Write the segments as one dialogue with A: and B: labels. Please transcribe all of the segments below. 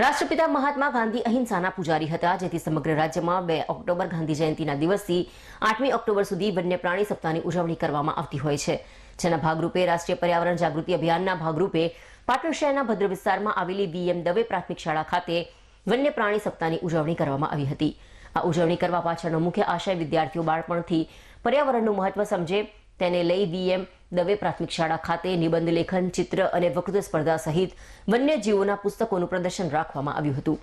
A: રાષ્ટ્રપિતા મહાત્મા ગાંધી અહિંસાના પૂજારી હતા, જેથી સમગ્ર રાજ્યમાં બે ઓક્ટોબર ગાંધી જયંતિના દિવસથી આઠમી ઓક્ટોબર સુધી વન્ય પ્રાણી સપ્તાહની ઉજવણી કરવામાં આવતી હોય છે. જેના ભાગરૂપે રાષ્ટ્રીય પર્યાવરણ જાગૃતિ અભિયાનના ભાગરૂપે પાટણ શહેરના ભદ્ર વિસ્તારમાં આવેલી વીએમ દવે પ્રાથમિક શાળા ખાતે વન્ય પ્રાણી સપ્તાહની ઉજવણી કરવામાં આવી હતી. આ ઉજવણી કરવા પાછળનો મુખ્ય આશય વિદ્યાર્થીઓ, બાળપણથી પર્યાવરણનું મહત્વ સમજે તેને લઈ વીએમ દવે પ્રાથમિક શાળા ખાતે નિબંધ લેખન, ચિત્ર અને વકૃત્વ સ્પર્ધા સહિત વન્યજીવોના પુસ્તકોનું પ્રદર્શન રાખવામાં આવ્યું હતું.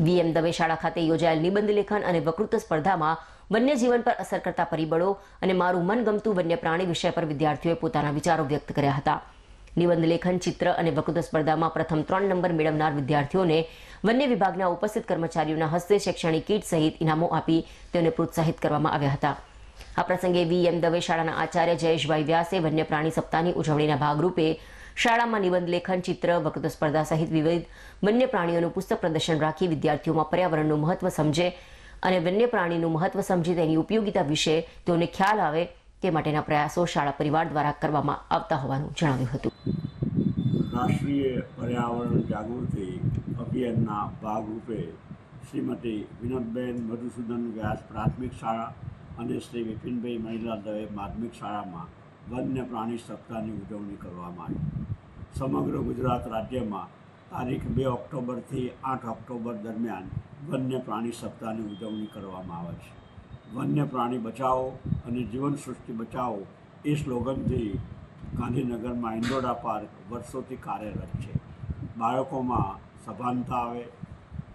A: વીએમ દવે શાળા ખાતે યોજાયેલ નિબંધ લેખન અને વકૃત્વ સ્પર્ધામાં વન્યજીવન પર અસર કરતા પરિબળો અને મારું મનગમતું વન્ય પ્રાણી વિષય પર વિદ્યાર્થીઓએ પોતાના વિચારો વ્યક્ત કર્યા હતા. નિબંધ લેખન, ચિત્ર અને વક્તૃત્વ સ્પર્ધામાં પ્રથમ ત્રણ નંબર મેળવનાર વિદ્યાર્થીઓને વન્ય વિભાગના ઉપસ્થિત કર્મચારીઓના હસ્તે શૈક્ષણિક કીટ સહિત ઇનામો આપી તેઓને પ્રોત્સાહિત કરવામાં આવ્યા હતા. આ પ્રસંગે વીએમ દવે શાળાના આચાર્ય જયેશભાઈ વ્યાસે વન્ય પ્રાણી સપ્તાહની ઉજવણીના ભાગરૂપે શાળામાં નિબંધ લેખન, ચિત્ર, વક્તૃત્વ સ્પર્ધા સહિત વિવિધ વન્ય પ્રાણીઓનું પુસ્તક પ્રદર્શન રાખી વિદ્યાર્થીઓમાં પર્યાવરણનું મહત્વ સમજે અને વન્ય પ્રાણીનું મહત્વ સમજી તેની ઉપયોગિતા વિશે તેઓને ખ્યાલ આવે તે માટેના પ્રયાસો શાળા પરિવાર દ્વારા કરવામાં આવતા હોવાનું જણાવ્યું હતું.
B: રાષ્ટ્રીય પર્યાવરણ જાગૃતિ અભિયાનના ભાગરૂપે શ્રીમતી વિનોદબેન મધુસૂદન વ્યાસ પ્રાથમિક શાળા અને શ્રી વિપિનભાઈ મહિલા દવે માધ્યમિક શાળામાં વન્ય પ્રાણી સપ્તાહની ઉજવણી કરવામાં આવી. સમગ્ર ગુજરાત રાજ્યમાં તારીખ બે ઓક્ટોબરથી આઠ ઓક્ટોબર દરમિયાન વન્ય પ્રાણી સપ્તાહની ઉજવણી કરવામાં આવે છે. વન્ય પ્રાણી બચાવો અને જીવન સૃષ્ટિ બચાવો એ સ્લોગનથી ગાંધીનગરમાં ઇન્ડોડા પાર્ક વર્ષોથી કાર્યરત છે. બાળકોમાં સભાનતા આવે,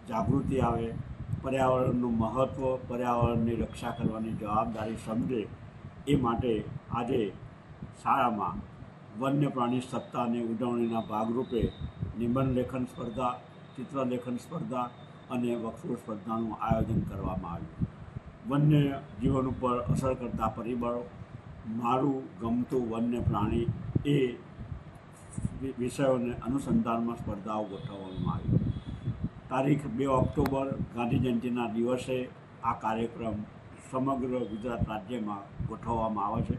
B: જાગૃતિ આવે પર્યાવરણનું મહત્ત્વ પર્યાવરણની રક્ષા કરવાની જવાબદારી સમજે એ માટે આજે શાળામાં વન્ય પ્રાણી સત્તાની ઉજવણીના ભાગરૂપે નિબંધ લેખન સ્પર્ધા ચિત્રલેખન સ્પર્ધા અને વક્તૃ સ્પર્ધાનું આયોજન કરવામાં આવ્યું. વન્ય જીવન ઉપર અસર કરતા પરિબળો, મારું ગમતું વન્ય પ્રાણી એ વિષયોને અનુસંધાનમાં સ્પર્ધાઓ ગોઠવવામાં આવી. તારીખ બે ઓક્ટોબર ગાંધી જયંતિના દિવસે આ કાર્યક્રમ સમગ્ર ગુજરાત રાજ્યમાં ગોઠવવામાં આવે છે.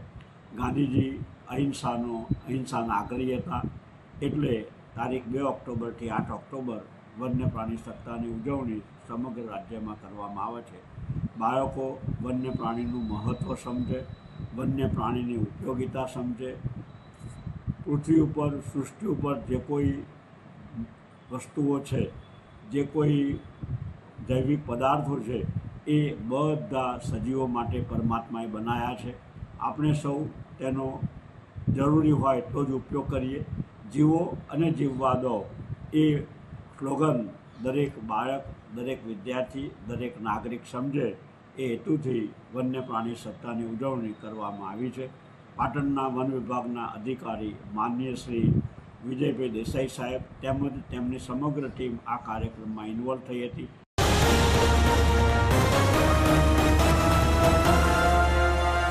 B: ગાંધીજી અહિંસાનો, અહિંસાના આગ્રહી હતા. એટલે તારીખ બે ઓક્ટોબરથી આઠ ઓક્ટોબર વન્ય પ્રાણી સત્તાની ઉજવણી સમગ્ર રાજ્યમાં કરવામાં આવે છે. બાળકો વન્ય પ્રાણીનું મહત્ત્વ સમજે, વન્ય પ્રાણીની ઉપયોગિતા સમજે. પૃથ્વી ઉપર, સૃષ્ટિ ઉપર જે કોઈ વસ્તુઓ છે જે કોઈ જૈવિક પદાર્થો છે, એ બધા સજીવો માટે પરમાત્માએ બનાવ્યા છે. આપણે સૌ તેનો જરૂરી હોય તો જ ઉપયોગ કરીએ. જીવો અને જીવવા દો એ સ્લોગન દરેક બાળક, દરેક વિદ્યાર્થી, દરેક નાગરિક સમજે એ હેતુથી વન્ય પ્રાણી સત્તાની ઉજવણી કરવામાં આવી છે. પાટણના વન વિભાગના અધિકારી માનનીય શ્રી વિજયભાઈ દેસાઈ સાહેબ તેમજ તેમની સમગ્ર ટીમ આ કાર્યક્રમમાં ઇન્વોલ્વ થઈ હતી.